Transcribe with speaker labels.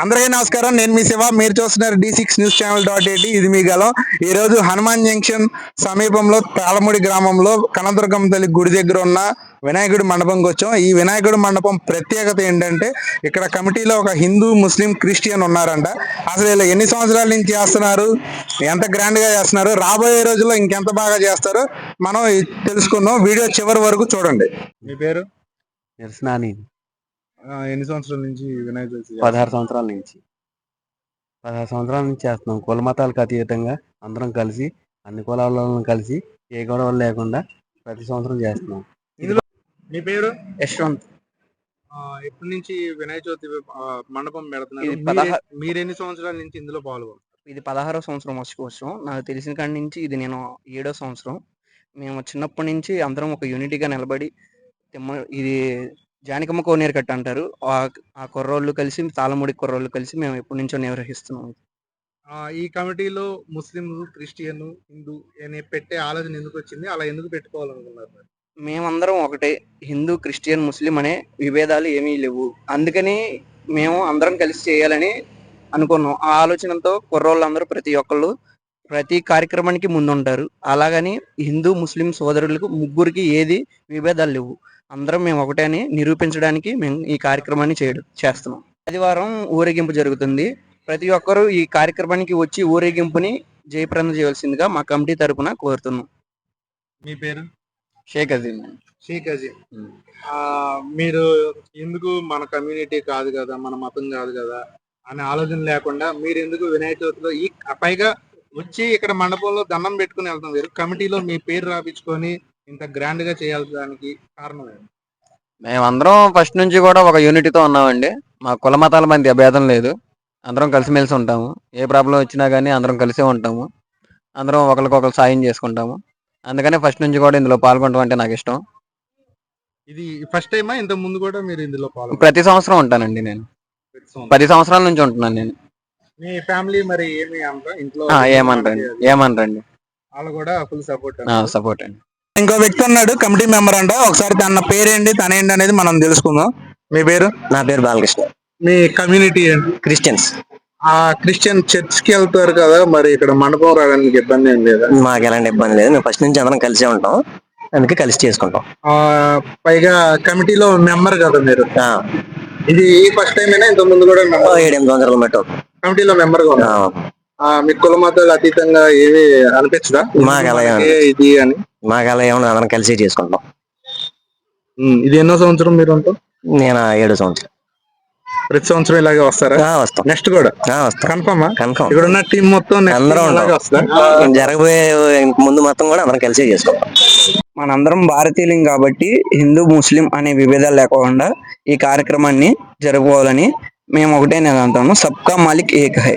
Speaker 1: అందరికీ నమస్కారం. నేను మీ శివ. మీరు చూస్తున్నారు D six news channel dot eighty ఇది మీ గలం ఈ రోజు హనుమాన్ జంక్షన్ సమీపంలో తాళముడి గ్రామంలో కనదుర్గం తల్లి గుడి దగ్గర ఉన్న వినాయకుడి మండపంకి వచ్చాం. ఈ వినాయకుడి మండపం ప్రత్యేకత ఏంటంటే ఇక్కడ కమిటీలో ఒక హిందూ ముస్లిం క్రిస్టియన్ ఉన్నారంట. అసలు ఇలా ఎన్ని సంవత్సరాల నుంచి చేస్తున్నారు? ఎంత గ్రాండ్గా చేస్తున్నారు? రాబోయే రోజుల్లో ఇంకెంత బాగా చేస్తారో మనం తెలుసుకుందాం. వీడియో చివరి వరకు చూడండి. మీ పేరు?
Speaker 2: నిరసనాని.
Speaker 1: ఎన్ని సంవత్సరాల నుంచి వినాయక చవితి
Speaker 2: పదహారు సంవత్సరాల నుంచి. పదహారు సంవత్సరాల నుంచి చేస్తున్నాం. కుల మతాలకు అతీతంగా అందరం కలిసి అన్ని కులాలను కలిసి ఏ గొడవలు లేకుండా ప్రతి సంవత్సరం చేస్తున్నాం.
Speaker 1: మీ పేరు?
Speaker 3: యశ్వంత్.
Speaker 1: ఆ, ఎప్పటి నుంచి వినాయక చవితి మండపం పెడుతున్నారు? మీరే- ఎన్ని సంవత్సరాల నుంచి ఇందులో పాల్గొన్నారు
Speaker 3: ఇది పదహారో సంవత్సరం వార్షికోత్సవం నాకు తెలిసిన కాడి నుంచి ఇది నేను ఏడో సంవత్సరం. మేము చిన్నప్పటి నుంచి అందరం ఒక యూనిటీగా నిలబడి తిమ్మ ఇది జానికమ్మ కోనేరు కట్ట అంటారు. ఆ కుర్రోళ్ళు కలిసి తాళముడి కుర్రోళ్ళు కలిసి మేము ఎప్పటి నుంచో నిర్వహిస్తున్నాం
Speaker 1: ఈ కమిటీలో ముస్లిం క్రిస్టియన్ హిందూ అనే పెట్టే ఆలోచన ఎందుకు వచ్చింది? అలా ఎందుకు పెట్టుకోవాలనుకున్నారు?
Speaker 3: మేమందరం ఒకటే. హిందూ క్రిస్టియన్ ముస్లిం అనే విభేదాలు ఏమీ లేవు. అందుకని మేము అందరం కలిసి చేయాలని అనుకున్నాం. ఆ ఆలోచనతో కుర్రోళ్ళందరూ ప్రతి ఒక్కళ్ళు ప్రతి కార్యక్రమానికి ముందుంటారు. అలాగని హిందూ ముస్లిం సోదరులకు ముగ్గురికి ఏది విభేదాలు లేవు. అందరం మేము ఒకటే అని నిరూపించడానికి మేము ఈ కార్యక్రమాన్ని చేయడం చేస్తున్నాం. ఆదివారం ఊరేగింపు జరుగుతుంది. ప్రతి ఒక్కరూ ఈ కార్యక్రమానికి వచ్చి ఊరేగింపుని జయప్రదం చేయవలసిందిగా మా కమిటీ తరపున కోరుతున్నాం.
Speaker 1: మీ పేరు?
Speaker 3: షేక్ అజీమ్.
Speaker 1: షేక్ అజీం ఆ, మీరు ఎందుకు మన కమ్యూనిటీ కాదు కదా మన మతం కాదు కదా అనే ఆలోచన లేకుండా మీరు ఎందుకు వినాయక చవితిలో ఈ పైగా వచ్చి ఇక్కడ మండపంలో దండం పెట్టుకుని వెళ్తాం. వేరు కమిటీలో మీ పేరు రాపించుకొని ఇంత గ్రాండ్గా చేయాల్సడానికి కారణం ఏంటి
Speaker 2: మేమందరం ఫస్ట్ నుంచి కూడా ఒక యూనిటీతో ఉన్నామండి. మా కుల మతాల మధ్య భేదం లేదు. అందరం కలిసిమెలిసి ఉంటాము. ఏ ప్రాబ్లం వచ్చినా కానీ అందరం కలిసే ఉంటాము. అందరం ఒకరికొకరు సాయం చేసుకుంటాము. అందుకనే ఫస్ట్ నుంచి కూడా ఇందులో పాల్గొనడం అంటే నాకు ఇష్టం.
Speaker 1: ఇది ఫస్ట్ టైమా? ఇంత ముందు కూడా మీరు ఇందులో పాల్గొన్నారు?
Speaker 2: ప్రతి సంవత్సరం ఉంటానండి నేను. పది సంవత్సరాల నుంచి ఉంటున్నాను నేను.
Speaker 1: మీ ఫ్యామిలీ మరి ఏమి అంట ఇంట్లో
Speaker 2: ఆ, ఏమనరండి ఏమనరండి
Speaker 1: వాళ్ళు కూడా ఫుల్ సపోర్ట్
Speaker 2: సపోర్ట్ అండి.
Speaker 1: ఇంకో వ్యక్తి ఉన్నాడు కమిటీ మెంబర్ అంట. ఒకసారి తన పేరేంటి తనేంటి అనేది మనం తెలుసుకుందాం. మీ పేరు?
Speaker 4: నా పేరు బాలకృష్ణ.
Speaker 1: మీ కమ్యూనిటీ ఏంటి?
Speaker 4: క్రిస్టియన్స్.
Speaker 1: ఆ క్రిస్టియన్ చర్చ్కి వెళ్తారు కదా మరి ఇక్కడ మండపం రావడానికి ఇబ్బంది ఏం లేదా?
Speaker 4: మాకు ఎలాంటి ఇబ్బంది లేదు. మేము ఫస్ట్ నుంచి అందరం కలిసే ఉంటాం. అందుకే కలిసి చేసుకుంటాం.
Speaker 1: ఆ, పైగా కమిటీలో మెంబర్ కదా మీరు?
Speaker 4: ఆ,
Speaker 1: ఇది ఫస్ట్ టైం అయినా ఇంత ముందు కూడా
Speaker 4: ఓ
Speaker 1: member?
Speaker 4: ఏడెనిమిది సంవత్సరాల మట్టు
Speaker 1: కమిటీలో మెంబర్గా
Speaker 4: ఆ,
Speaker 1: ఉన్నారు. ఆ, మీ కుల మతాలు అతీతంగా ఏమి అనిపించదా?
Speaker 4: మాకు అలా ఏం
Speaker 1: మనకే ఇది అని.
Speaker 4: మాకు అలా ఏమన్నా అందరం కలిసి చేసుకుంటాం
Speaker 1: ఉమ్, ఇది ఎన్నో సంవత్సరం మీరు ఉంటాం
Speaker 4: నేను ఏడు సంవత్సరం.
Speaker 1: ప్రతి సంవత్సరం ఇలాగే వస్తారా?
Speaker 4: ఆ, వస్తాం.
Speaker 1: నెక్స్ట్ కూడా?
Speaker 4: ఆ, వస్తాం.
Speaker 1: కన్ఫర్మా
Speaker 4: కన్ఫర్మ్
Speaker 1: ఇక్కడ ఉన్న టీం మొత్తం next
Speaker 4: అందరం ఉంటాం.
Speaker 1: ఇలాగే
Speaker 4: జరగబోయే ఇంక ముందు మొత్తం కూడా అందరం కలిసే చేసుకుంటాం.
Speaker 3: మనందరం భారతీయులం కాబట్టి హిందూ ముస్లిం అనే విభేదాలు లేకుండా ఈ కార్యక్రమాన్ని జరుపుకోవాలని మేము ఒకటే నేను అంటాము సబ్కా మాలిక్ ఏక్ హై.